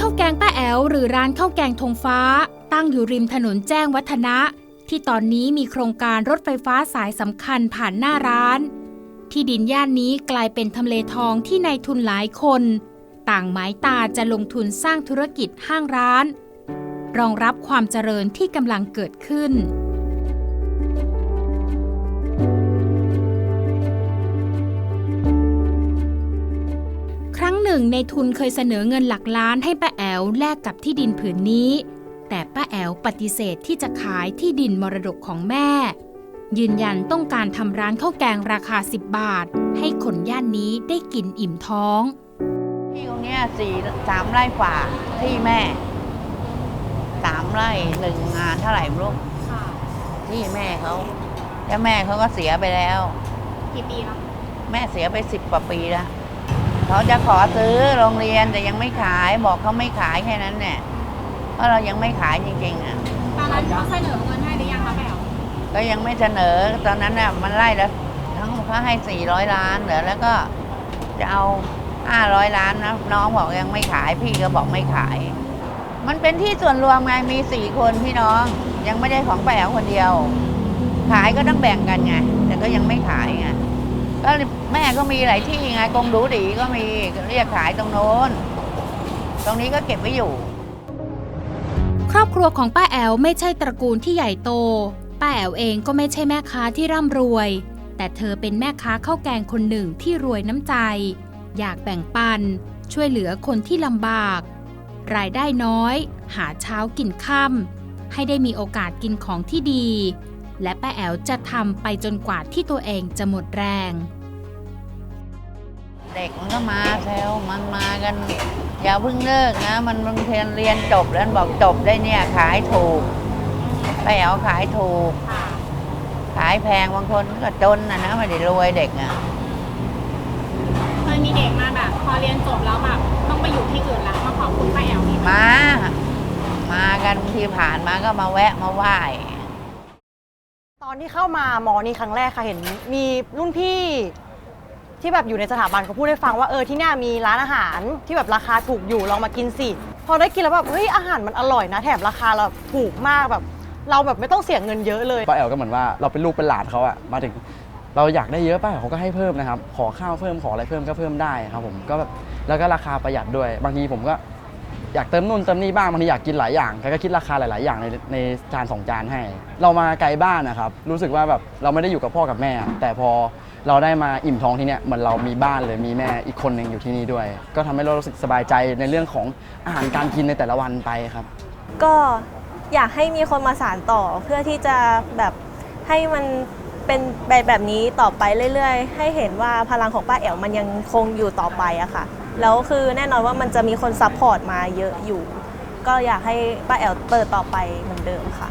ข้าวแกงป้าแอวหรือร้านข้าวแกงธงฟ้า ตั้งอยู่ริมถนนแจ้งวัฒนะ ที่ตอนนี้มีโครงการรถไฟฟ้าสายสำคัญผ่านหน้าร้าน ที่ดินย่านนี้กลายเป็นทำเลทองที่นายทุนหลายคน ต่างหมายตาจะลงทุนสร้างธุรกิจห้างร้าน รองรับความเจริญที่กำลังเกิดขึ้น นึ่งในทุนเคยเสนอเงินหลักล้านให้ป้าแอวแลกกับที่ดินผืนนี้ แต่ป้าแอวปฏิเสธที่จะขายที่ดินมรดกของแม่ ยืนยันต้องการทำร้านข้าวแกงราคา 10 บาท ให้คนย่านนี้ได้กินอิ่มท้อง ที่ตรงเนี้ยสี่สามไร่ฝ่าที่แม่สามไร่หนึ่งงานเท่าไหร่ไม่รู้ที่แม่เขาแล้วแม่เขาก็เสียไปแล้ว กี่ปีแล้ว แม่เสียไปสิบกว่าปีแล้ว เขาจะขอซื้อโรงเรียนแต่ยังไม่ขายบอกเขาไม่ขายแค่นั้นเนี่ยเพราะเรายังไม่ขายจริงๆอะตอนนั้นเขาเสนอเงินให้หรือยังคะแป๋วก็ยังไม่เสนอตอนนั้นน่ะมันไล่แล้วทั้งเขาให้สี่ร้อยล้านเหลือแล้วก็จะเอาห้าร้อยล้านนะน้องบอกยังไม่ขายพี่ก็บอกไม่ขาย มันเป็นที่ส่วนรวมไงมีสี่คนพี่น้องยังไม่ได้ของแป๋วคนเดียว ขายก็ต้องแบ่งกันไง แต่ก็ยังไม่ขายไง ก็แม่ก็มีหลายที่ไงกงดูดีก็มีเรียกขายตรงโน้น ตรงนี้ก็เก็บไว้อยู่ ครอบครัวของป้าแอวไม่ใช่ตระกูลที่ใหญ่โต ป้าแอวเองก็ไม่ใช่แม่ค้าที่ร่ำรวย แต่เธอเป็นแม่ค้าข้าวแกงคนหนึ่งที่รวยน้ำใจ อยากแบ่งปัน ช่วยเหลือคนที่ลำบาก รายได้น้อย หาเช้ากินค่ำให้ได้มีโอกาสกินของที่ดีและป้าแอวจะทำไปจนกว่าที่ตัวเองจะหมดแรง เด็กมันก็มาแซวมันมากัน อย่าเพิ่งเลิกนะ มันบางเทียนเรียนจบแล้วบอกจบได้เนี่ยขายถูกไปเอาขายถูกค่ะขายแพงบางคนก็จนนะนะไม่ได้รวยเด็กอะเคยมีเด็กมาแบบ พอเรียนจบแล้วแบบต้องไปอยู่ที่อื่นแล้วมาขอบคุณป้าแอ๋วนี่ไหมมา มากันบางทีผ่านมาก็มาแวะมาไหว้ตอนที่เข้ามามอนี่ครั้งแรกค่ะเห็นมีรุ่นพี่ ที่แบบอยู่ในสถาบันเขาพูดให้ฟังว่าเออที่เนี่ยมีร้านอาหารที่แบบราคาถูกอยู่ลองมากินสิพอได้กินแล้วแบบเฮ้ยอาหารมันอร่อยนะแถมราคาเราถูกมากแบบ เราแบบไม่ต้องเสียเงินเยอะเลยป้าแอลก็เหมือนว่าเราเป็นลูกเป็นหลานเขาอะมาถึง เราอยากได้เยอะป้าเขาก็ให้เพิ่มนะครับ ขอข้าวเพิ่มขออะไรเพิ่มก็เพิ่มได้ครับผมก็แบบแล้วก็ราคาประหยัดด้วยบางทีผมก็อยากเติมนู่นเติมนี่บ้างบางทีอยากกินหลายอย่างกก็คิดราคาหลาย ๆ อย่างในในจานสองจานให้ เรามาไกลบ้านนะครับรู้สึกว่าแบบเราไม่ได้อยู่กับพ่อกับแม่ แต่พอ เราได้มาอิ่มท้องที่เนี่ยเหมือนเรามีบ้านเลยมีแม่อีกคนหนึ่งอยู่ที่นี่ด้วย ก็ทำให้เรารู้สึกสบายใจในเรื่องของอาหารการกินในแต่ละวันไปครับ ก็อยากให้มีคนมาสานต่อเพื่อที่จะแบบให้มันเป็นแบบแบบนี้ต่อไปเรื่อยๆ ให้เห็นว่าพลังของป้าแอ๋วมันยังคงอยู่ต่อไปอะค่ะ แล้วคือแน่นอนว่ามันจะมีคนซัพพอร์ตมาเยอะอยู่ ก็อยากให้ป้าแอ๋วเปิดต่อไปเหมือนเดิมค่ะ